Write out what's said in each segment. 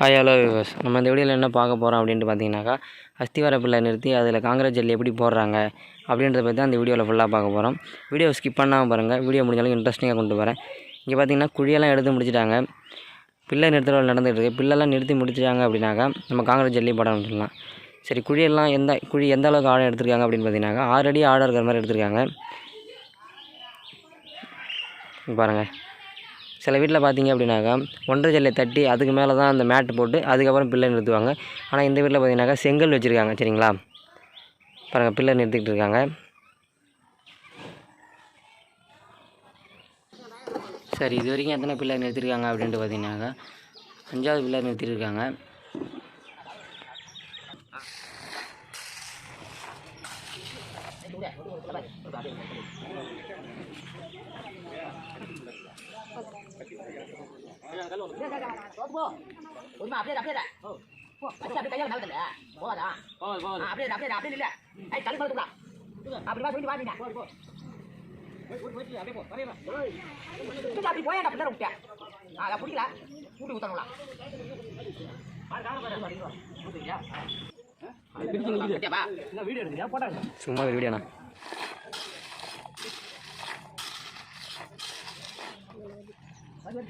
Hi hello விவஸ் நம்ம இந்த வீடியோவில் என்ன பார்க்க போகிறோம் அப்படின்ட்டு பார்த்தீங்கன்னாக்கா அஸ்திவார பிள்ளை நிறுத்தி அதில் காங்கிரஸ் ஜெல்லி எப்படி போடுறாங்க அப்படின்றத பற்றி தான் வீடியோவில் ஃபுல்லாக பார்க்க போகிறோம் வீடியோ ஸ்கிப் பண்ணாமல் பாருங்கள் வீடியோ முடிஞ்சாலும் இன்ட்ரெஸ்டிங்காக கொண்டு வரேன். இங்கே பார்த்தீங்கன்னா குழியெல்லாம் எடுத்து முடிச்சிட்டாங்க. பிள்ளை நிறுத்தல் நடந்துகிட்டு இருக்குது பிள்ளைலாம் நிறுத்தி முடிச்சிட்டாங்க அப்படின்னாக்கா நம்ம காங்கிரஸ் ஜெல்லி போடணும் சொல்லலாம் சரி குழியெல்லாம் எந்த குழி எந்த அளவுக்கு ஆழம் எடுத்திருக்காங்க அப்படின்னு பார்த்தீங்கன்னாக்கா ஆறு அடி ஆழம் இருக்கிற மாதிரி எடுத்திருக்காங்க. பாருங்கள் சில வீட்டில் பார்த்தீங்க அப்படின்னாக்கா ஒன்றரை ஜல்லை தட்டி அதுக்கு மேலே தான் அந்த மேட்டு போட்டு அதுக்கப்புறம் பிள்ளை நிறுத்துவாங்க. ஆனால் இந்த வீட்டில் பார்த்தீங்கன்னாக்கா செங்கல் வச்சுருக்காங்க சரிங்களா? பாருங்கள் பிள்ளை நிறுத்திக்கிட்டு இருக்காங்க. சரி இது வரைக்கும் எத்தனை பிள்ளை நிறுத்திருக்காங்க அப்படின்ட்டு பார்த்தீங்கன்னாக்கா அஞ்சாவது பிள்ளை நிறுத்திருக்காங்க. ஒருமா அப்படியே அப்படியே ஓ போ அச்சு அப்படியே கையால மேல தள்ள போவாதா போவாது போவாது அப்படியே அப்படியே அப்படியே இல்ல ஐ தள்ளி மேல தள்ளலாம் அப்படி வா சொல்லி வாங்க போ போ அப்படி போயாடா பிள்ளை விட்டியா அதை பிடிக்கல கூட்டி ஊத்தணும்ல வீடியோ எடுக்கிறியா போட்டாங்க சும்மா ஒரு வீடியோண்ணா வந்து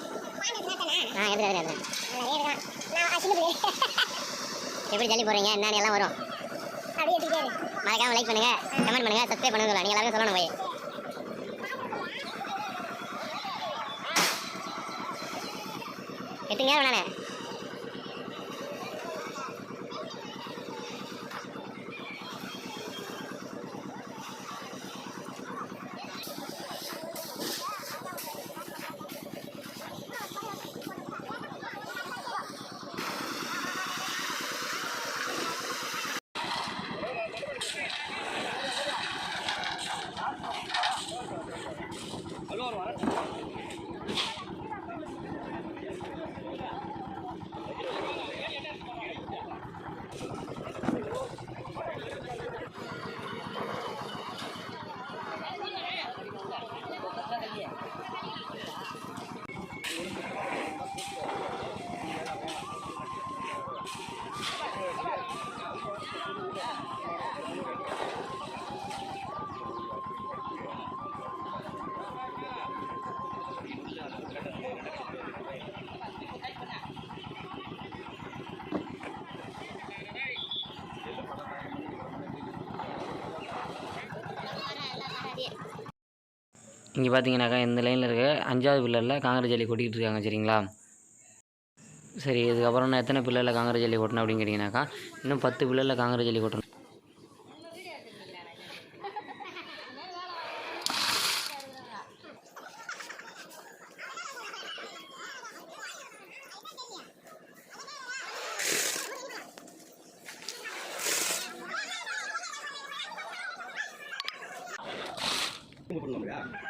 ஆ எடுத்து எடுத்து எப்படி? ஜல்லி போடுறீங்க? என்னன்னு எல்லாம் வரும். மறக்காம லைக் பண்ணுங்க கமெண்ட் பண்ணுங்க சப்ஸ்கிரைப் பண்ணுங்க நீங்க எல்லாரும் சொல்லணும் போய். எட்டுங்க நானே 我想个 இங்கே பார்த்தீங்கன்னாக்கா இந்த லைனில் இருக்க அஞ்சாவது பில்லரில் காங்கிரஸ் ஜல்லி கொட்டிகிட்டு இருக்காங்க சரிங்களா? சரி இதுக்கப்புறம் நான் எத்தனை பில்லரில் காங்கிரஸ் ஜல்லி கொட்டணும் அப்படின்னு கேட்டிங்கனாக்கா இன்னும் பத்து பில்லரில் காங்கிரஸ் ஜல்லி ஓட்டணும் பண்ண முடியாது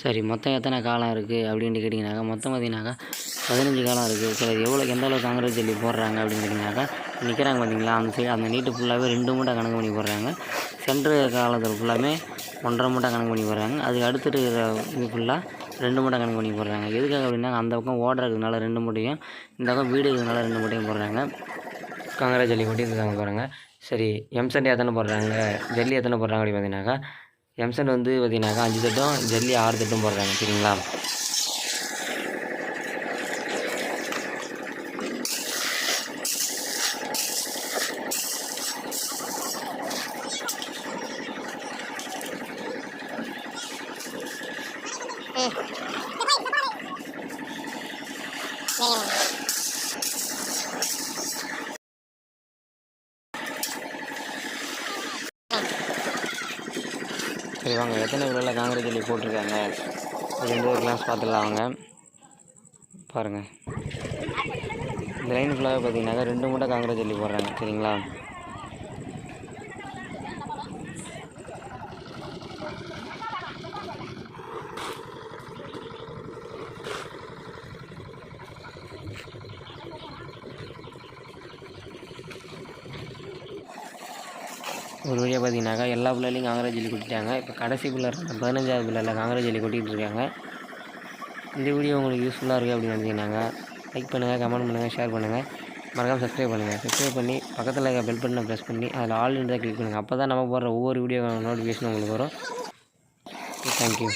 சரி மொத்தம் எத்தனை காலம் இருக்குது அப்படின்ட்டு கேட்டிங்கனாக்கா மொத்தம் பார்த்தீங்கன்னாக்கா பதினஞ்சு காலம் இருக்குது சரி அது எவ்வளோ எந்த அளவுக்கு காங்கிரஸ் ஜல்லி போடுறாங்க அப்படின்னு கேட்டிங்கனாக்கா நிற்கிறாங்க பார்த்தீங்களா அந்த சைடு அந்த நீட்டு ஃபுல்லாகவே ரெண்டு மூட்டை கணக்கு பண்ணி போடுறாங்க. சென்ட்ரு காலத்தில் ஃபுல்லாமே ஒன்றரை மூட்டை கணக்கு பண்ணி போடுறாங்க. அதுக்கு அடுத்துட்டு இருக்கிற இது ஃபுல்லாக ரெண்டு மூட்டை கணக்கு பண்ணி போடுறாங்க. எதுக்காக அப்படின்னா அந்த பக்கம் ஓடுறதுனால ரெண்டு மூட்டையும் இந்த பக்கம் வீடு இருக்கிறதுனால ரெண்டு மூட்டையும் போடுறாங்க. காங்கிரஸ் ஜல்லி கொட்டி இருக்காங்க போகிறாங்க சரி எம்செட் எத்தனை போடுறாங்க ஜல்லி எத்தனை போடுறாங்க அப்படின்னு பார்த்தீங்கன்னாக்கா எம்சன் வந்து பார்த்திங்கனாக்கா அஞ்சு தட்டும் ஜல்லி ஆறு தட்டும் போடுறாங்க சரிங்களா Yeah வாங்க எத்தனை விலையில் காங்கிரஸ் ஜல்லி போட்டிருக்காங்க? அப்படின்ட்டு ஒரு கிளாஸ் பார்த்துடலாம் வாங்க. பாருங்கள் இந்த லைன் ஃபுல்லாகவே பார்த்தீங்கன்னாக்கா ரெண்டு மூட்டை காங்கிரஸ் ஜல்லி போடுறாங்க. சரிங்களா? ஒரு வழியாக பார்த்தீங்கன்னாக்கா எல்லா பிள்ளைலையும் காங்கிரஸ் ஜெல்லி கொட்டிட்டாங்க. இப்போ கடைசி பிள்ளை பதினஞ்சாவது பிள்ளையில் காங்கிரஸ் ஜெல்லி கொட்டிகிட்டு இருக்காங்க. இந்த வீடியோ உங்களுக்கு யூஸ்ஃபுல்லாக இருக்குது அப்படின்னு நினச்சிங்கனாக்கா லைக் பண்ணுங்கள் கமெண்ட் பண்ணுங்கள் ஷேர் பண்ணுங்கள் மறக்காமல் சப்ஸ்கிரைப் பண்ணுங்கள் சப்ஸ்கிரைப் பண்ணி பக்கத்தில் இருக்க பெல் பட்டனை ப்ரெஸ் பண்ணி அதில் ஆல் தான் கிளிக் பண்ணுங்கள் அப்போ தான் நம்ம போடுற ஒவ்வொரு வீடியோ நோட்டிஃபிகேஷன் உங்களுக்கு வரும். தேங்க்யூ